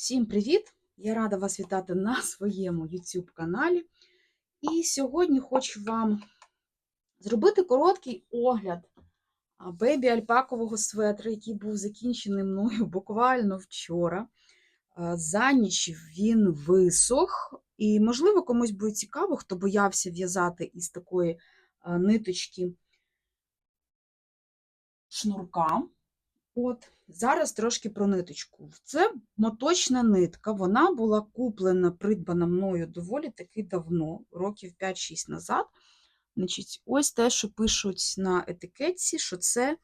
Всім привіт! Я рада вас вітати на своєму YouTube каналі. І сьогодні хочу вам зробити короткий огляд бебі альпакового светра, який був закінчений мною буквально вчора. За ніч він висох, і, можливо, комусь буде цікаво, хто боявся в'язати із такої ниточки шнурка. От, зараз трошки про ниточку. Це моточна нитка, вона була куплена, придбана мною доволі таки давно, років 5-6 назад. Значить, Ось те, що пишуть на етикетці, що це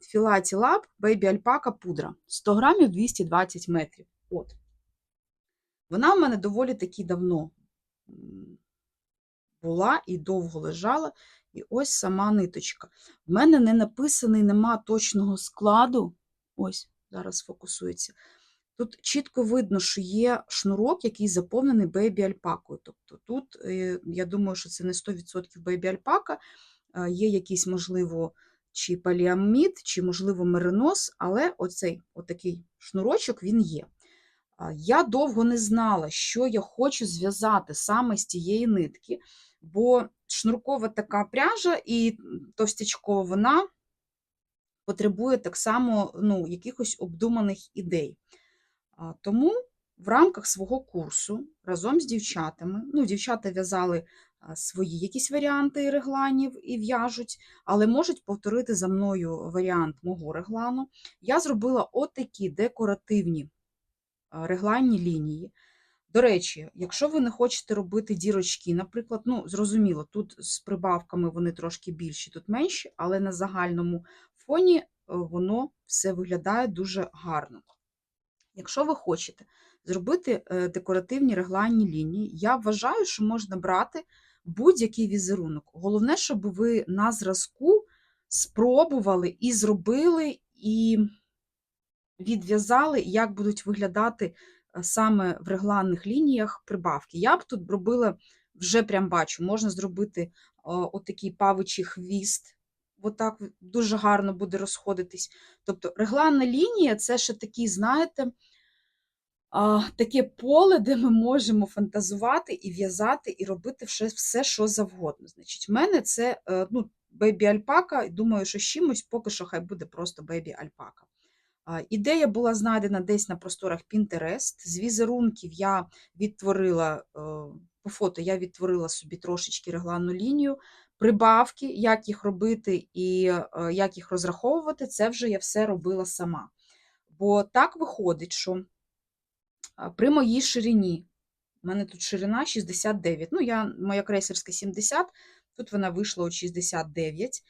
Філаті Lab Baby Alpaca пудра 100 грамів 220 метрів. От. Вона в мене доволі таки давно була і довго лежала. І ось сама ниточка. В мене не написаний, нема точного складу. Ось, зараз фокусується. Тут чітко видно, що є шнурок, який заповнений бейбі-альпакою. Тобто тут, е, я думаю, що це не 100% бейбі-альпака, є якийсь, можливо, чи поліамід, чи, можливо, меринос, але оцей отакий шнурочок він є. Я довго не знала, що я хочу зв'язати саме з тієї нитки, бо шнуркова така пряжа і товстячкова вона потребує так само ну, якихось обдуманих ідей. Тому в рамках свого курсу разом з дівчатами, ну, дівчата в'язали свої якісь варіанти регланів і в'яжуть, але можуть повторити за мною варіант мого реглану. Я зробила отакі декоративні регланні лінії. До речі, якщо ви не хочете робити дірочки, наприклад, ну, зрозуміло, тут з прибавками вони трошки більші, тут менші, але на загальному фоні е, воно все виглядає дуже гарно. Якщо ви хочете зробити е, декоративні регланні лінії, я вважаю, що можна брати будь-який візерунок. Головне, щоб ви на зразку спробували і зробили, і відв'язали, як будуть виглядати саме в регланних лініях прибавки. Я б тут робила, вже прям бачу, можна зробити е, отакий павичий хвіст. Отак дуже гарно буде розходитись. Тобто регланна лінія це ще такий, знаєте, таке поле, де ми можемо фантазувати і в'язати, і робити все, що завгодно. Значить, В мене це е, ну, бейбі-альпака, думаю, що чимось поки що хай буде просто бейбі-альпака. Ідея була знайдена десь на просторах Pinterest. З візерунків я відтворила е, по фото, я відтворила собі трошечки регланну лінію, прибавки, як їх робити і е, як їх розраховувати, це вже я все робила сама. Бо так виходить, що при моїй ширині, у мене тут ширина 69, ну, я, моя крейсерська 70, тут вона вийшла у 69.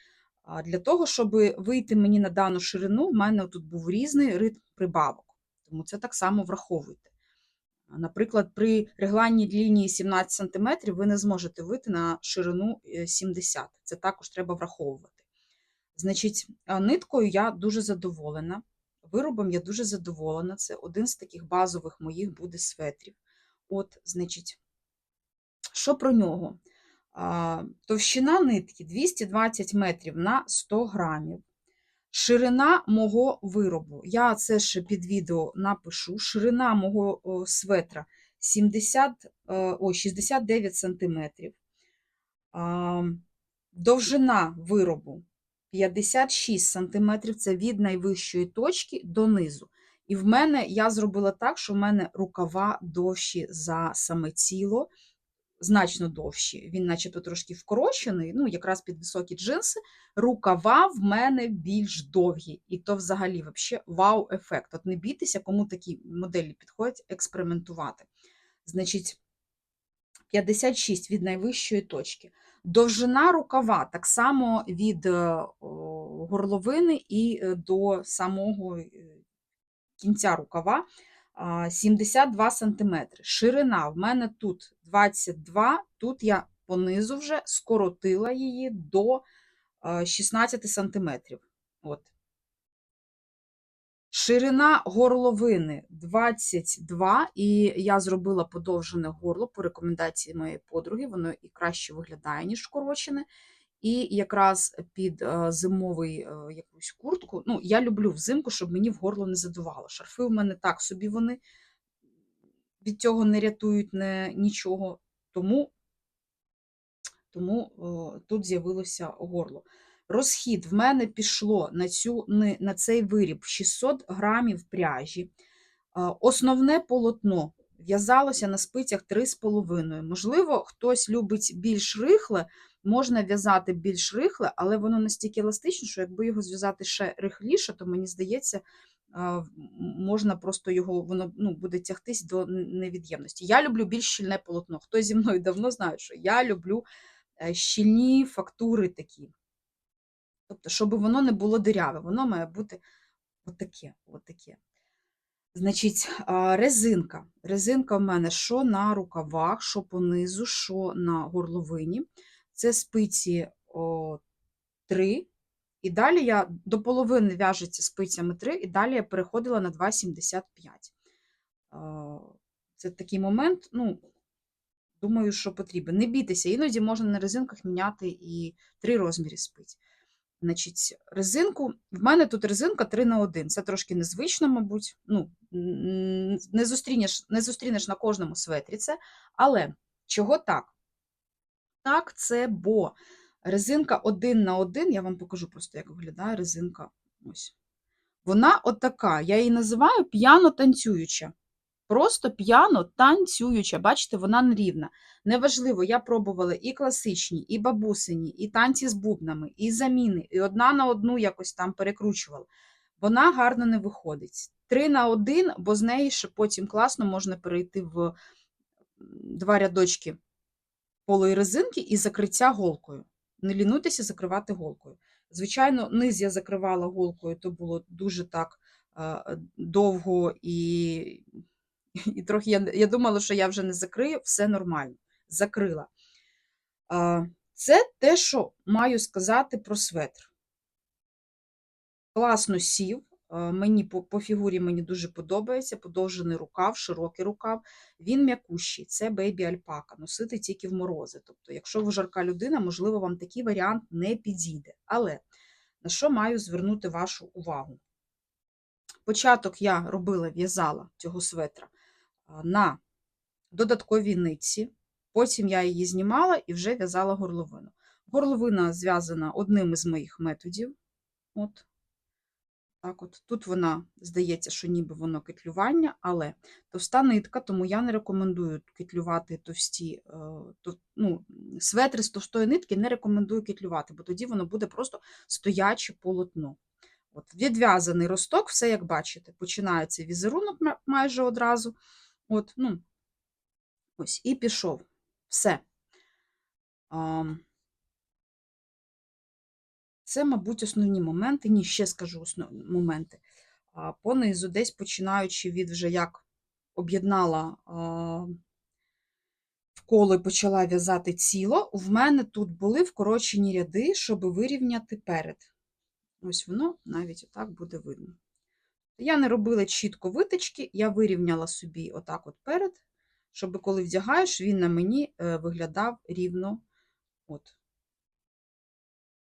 Для того, щоб вийти мені на дану ширину, в мене тут був різний ритм прибавок, тому це так само враховуйте. Наприклад, при регланній лінії 17 см ви не зможете вийти на ширину 70 е, Це також треба враховувати. Значить, ниткою я дуже задоволена. Виробом я дуже задоволена. Це один з таких базових моїх буде светрів. От, значить, що про нього? Товщина нитки 220 метрів на 100 грамів. Ширина мого виробу, я це ще під відео напишу. Ширина мого светра 70, е, о, 69 см. Довжина виробу 56 см це від найвищої точки до низу. І в мене я зробила так, що в мене рукава довші за саме тіло значно довші. Він, начебто, трошки вкорочений, ну, якраз під високі джинси. Рукава в мене більш довгі. І то взагалі вау-ефект. От не бійтеся, кому такі моделі підходять, експериментувати. Значить, 56 від найвищої точки. Довжина рукава так само від е, горловини і е, до самого е, кінця рукава 72 см. Ширина в мене тут 22, тут я понизу вже скоротила її до 16 см. От. Ширина горловини 22, і я зробила подовжене горло по рекомендації моєї подруги, воно і краще виглядає, ніж скорочене. і якраз під е, зимовий е, якусь куртку. Ну, я люблю взимку, щоб мені в горло не задувало. Шарфи у мене так собі вони від цього не рятують не, нічого. Тому, тому о, тут з'явилося горло. Розхід в мене пішло на, цю, на цей виріб 600 грамів пряжі. Основне полотно в'язалося на спицях 3,5. Можливо, хтось любить більш рихле, можна в'язати більш рихле, але воно настільки еластичне, що якби його зв'язати ще рихліше, то мені здається, можна просто його, воно ну, буде тягтись до невід'ємності. Я люблю більш щільне полотно. Хто зі мною давно знає, що я люблю е, щільні фактури такі. Тобто, щоб воно не було диряве, воно має бути отаке. отаке. Значить, резинка. Резинка в мене що на рукавах, що понизу, що на горловині. Це спиці о, 3. І далі я до половини в'яжеться спицями 3, і далі я переходила на 2,75. Це такий момент, ну, думаю, що потрібен. Не бійтеся, іноді можна на резинках міняти і 3 розміри спиць. Значить, резинку. В мене тут резинка 3 на 1. Це трошки незвично, мабуть. Ну, не зустрінеш, не зустрінеш на кожному светрі це. Але чого так? Так, це бо резинка 1 на 1, я вам покажу просто, як виглядає резинка. Ось. Вона отака. Я її називаю п'яно танцююча. Просто п'яно танцююча. Бачите, вона нерівна. Неважливо, я пробувала і класичні, і бабусині, і танці з бубнами, і заміни, і одна на одну якось там перекручувала. Вона гарно не виходить. Три на один, бо з неї ще потім класно можна перейти в два рядочки полої резинки і закриття голкою. Не лінуйтеся закривати голкою. Звичайно, низ я закривала голкою, то було дуже так довго і, і трохи я, я думала, що я вже не закрию, все нормально. Закрила. Це те, що маю сказати про светр. Класно сів. Е, Мені по, по фігурі мені дуже подобається. Подовжений рукав, широкий рукав. Він м'якущий. Це бейбі альпака. Носити тільки в морози. Тобто, якщо ви жарка людина, можливо, вам такий варіант не підійде. Але на що маю звернути вашу увагу? Початок я робила, в'язала цього светра на додатковій нитці. Потім я її знімала і вже в'язала горловину. Горловина зв'язана одним із моїх методів. От. Так от. Тут вона, здається, що ніби воно кетлювання, але товста нитка, тому я не рекомендую кетлювати товсті, е, тов- ну, светри з товстої нитки не рекомендую кетлювати, бо тоді воно буде просто стояче полотно. От, відв'язаний росток, все як бачите, починається візерунок майже одразу. От, ну, ось, і пішов. Все. Це, мабуть, основні моменти. Ні, ще скажу основні моменти. Понизу, десь починаючи від вже як об'єднала а, в коло і почала в'язати ціло, в мене тут були вкорочені ряди, щоб вирівняти перед. Ось воно навіть отак буде видно. Я не робила чітко виточки, я вирівняла собі отак от перед, щоб коли вдягаєш, він на мені е, виглядав рівно. От.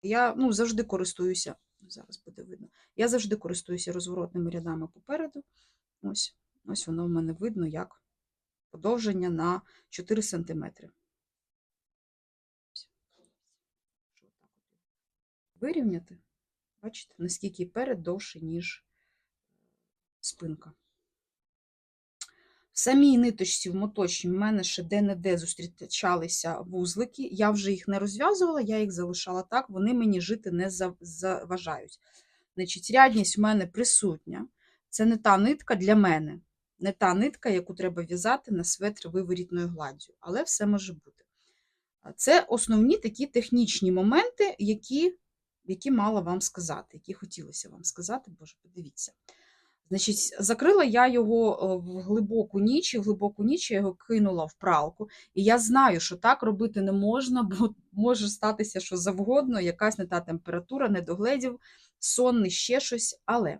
Я ну, завжди користуюся, зараз буде видно. Я завжди користуюся розворотними рядами попереду. Ось, ось воно в мене видно як подовження на 4 см. Вирівняти. Бачите, наскільки перед довше, ніж спинка. В самій ниточці в моточні в мене ще де-не-де зустрічалися вузлики. Я вже їх не розв'язувала, я їх залишала так, вони мені жити не заважають. Значить, рядність в мене присутня. Це не та нитка для мене, не та нитка, яку треба в'язати на светр виворітною гладдю, але все може бути. Це основні такі технічні моменти, які, які мала вам сказати, які хотілося вам сказати, боже, подивіться. Значить, закрила я його е, в глибоку ніч, і в глибоку ніч я його кинула в пралку. І я знаю, що так робити не можна, бо може статися що завгодно, якась не та температура, недогледів, сонний, ще щось. Але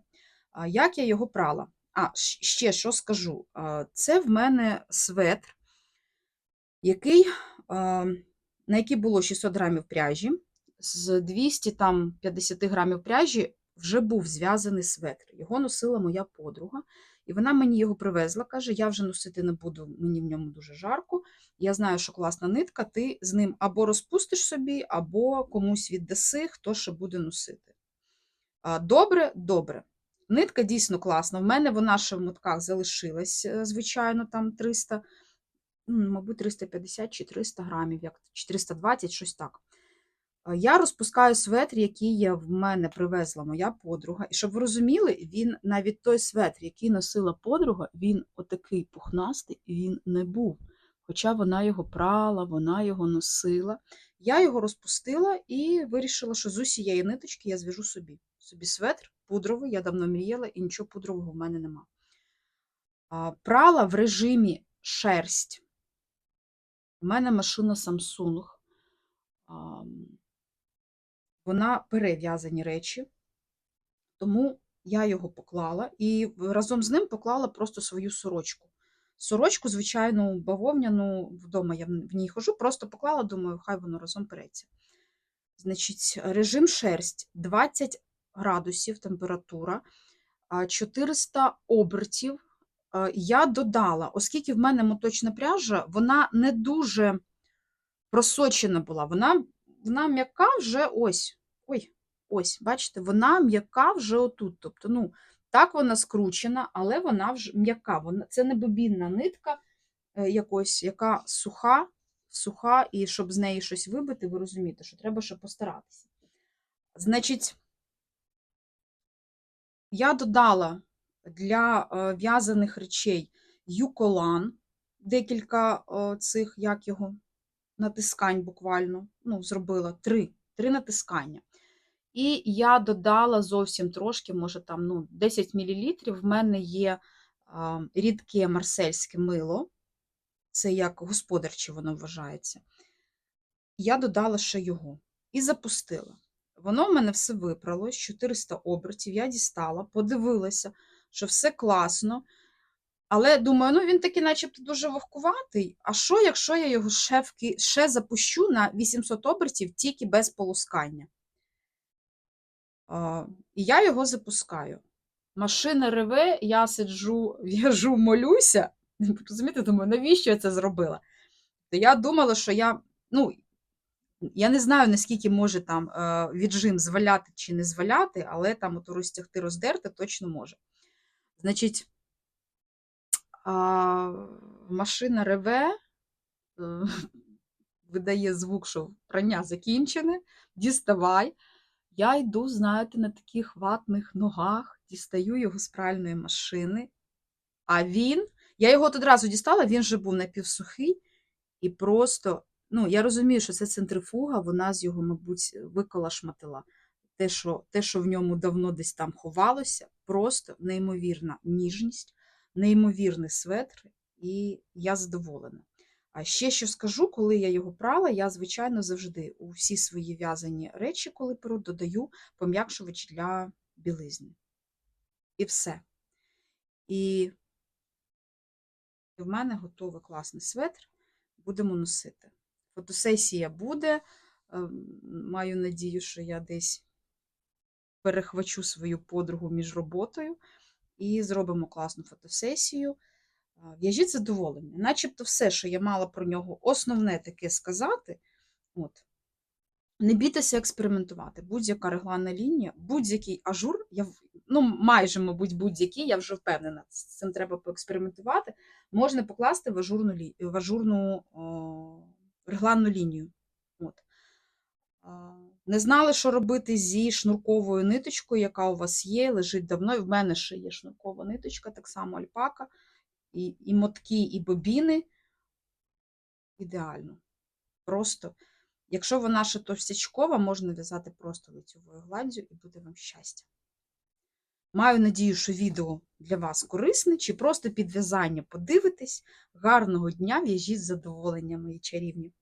як я його прала? А, ще що скажу? Це в мене светр, який, на який було 600 грамів пряжі. з 200 там 50 грамів пряжі вже був зв'язаний светр. Його носила моя подруга, і вона мені його привезла. Каже: я вже носити не буду, мені в ньому дуже жарко. Я знаю, що класна нитка, ти з ним або розпустиш собі, або комусь віддаси, хто ще буде носити. Добре, добре. Нитка дійсно класна. В мене вона ще в мотках залишилась, е, звичайно, там 300, мабуть, 350 чи 300 грамів, як, чи 320, щось так. Е, Я розпускаю светр, який я в мене привезла моя подруга. І щоб ви розуміли, він навіть той светр, який носила подруга, він отакий пухнастий, він не був. Хоча вона його прала, вона його носила. Я його розпустила і вирішила, що з усієї ниточки я зв'яжу собі. Собі светр пудровий, я давно мріяла, і нічого пудрового в мене нема. Прала в режимі шерсть. У мене машина Samsung. Вона перев'язані речі, тому я його поклала і разом з ним поклала просто свою сорочку. Сорочку, звичайно, бавовняну, вдома я в ній хожу, просто поклала, думаю, хай воно разом переться. Значить, режим шерсть 20 градусів температура, 400 обертів. Я додала, оскільки в мене моточна пряжа, вона не дуже просочена була. Вона, вона м'яка вже ось. Ой, ось, бачите, вона м'яка вже отут. Тобто, ну, так вона скручена, але вона вже м'яка. Вона, це не бобінна нитка е, якось, яка суха, суха, і щоб з неї щось вибити, ви розумієте, що треба ще постаратися. Значить, я додала для е, в'язаних речей юколан, декілька е, цих, як його, натискань буквально. Ну, зробила три, три натискання. І я додала зовсім трошки, може там ну, 10 мл. В мене є рідке марсельське мило, це як господарче воно вважається. Я додала ще його і запустила. Воно в мене все випрало з 400 обертів. Я дістала, подивилася, що все класно. Але думаю, ну він такий, начебто, дуже вогкуватий. А що, якщо я його ще, вки... ще запущу на 800 обертів тільки без полускання? А, І я його запускаю. Машина реве, я сиджу, в'яжу, молюся. Розумієте, думаю, навіщо я це зробила? То я думала, що я, ну, я не знаю, наскільки може там е, віджим зваляти чи не зваляти, але там от розтягти, роздерти точно може. Значить, а, машина реве, е, видає звук, що прання закінчене, діставай. Я йду, знаєте, на таких ватних ногах, дістаю його з пральної машини, а він, я його от одразу дістала, він вже був напівсухий, і просто, ну, я розумію, що це центрифуга, вона з його, мабуть, виколашматила. Те, що, те, що в ньому давно десь там ховалося, просто неймовірна ніжність, неймовірний светр, і я задоволена. А ще що скажу, коли я його прала, я, звичайно, завжди у всі свої в'язані речі, коли перу, додаю пом'якшувач для білизни. І все. І в мене готовий класний светр. Будемо носити. Фотосесія буде. ем, Маю надію, що я десь перехвачу свою подругу між роботою і зробимо класну фотосесію. В'яжіть задоволення. Начебто все, що я мала про нього основне таке сказати. От. Не бійтеся експериментувати. Будь-яка регланна лінія, будь-який ажур, я, ну майже, мабуть, будь-який, я вже впевнена, з цим треба поекспериментувати, можна покласти в ажурну, в ажурну о, регланну лінію. От. Не знали, що робити зі шнурковою ниточкою, яка у вас є, лежить давно. І в мене ще є шнуркова ниточка, так само альпака, і, і мотки, і бобіни. Ідеально. Просто, якщо вона ще товстячкова, можна в'язати просто лицьовою гладдю і буде вам щастя. Маю надію, що відео для вас корисне, чи просто під в'язання подивитесь. Гарного дня, в'яжіть з задоволенням, мої чарівні.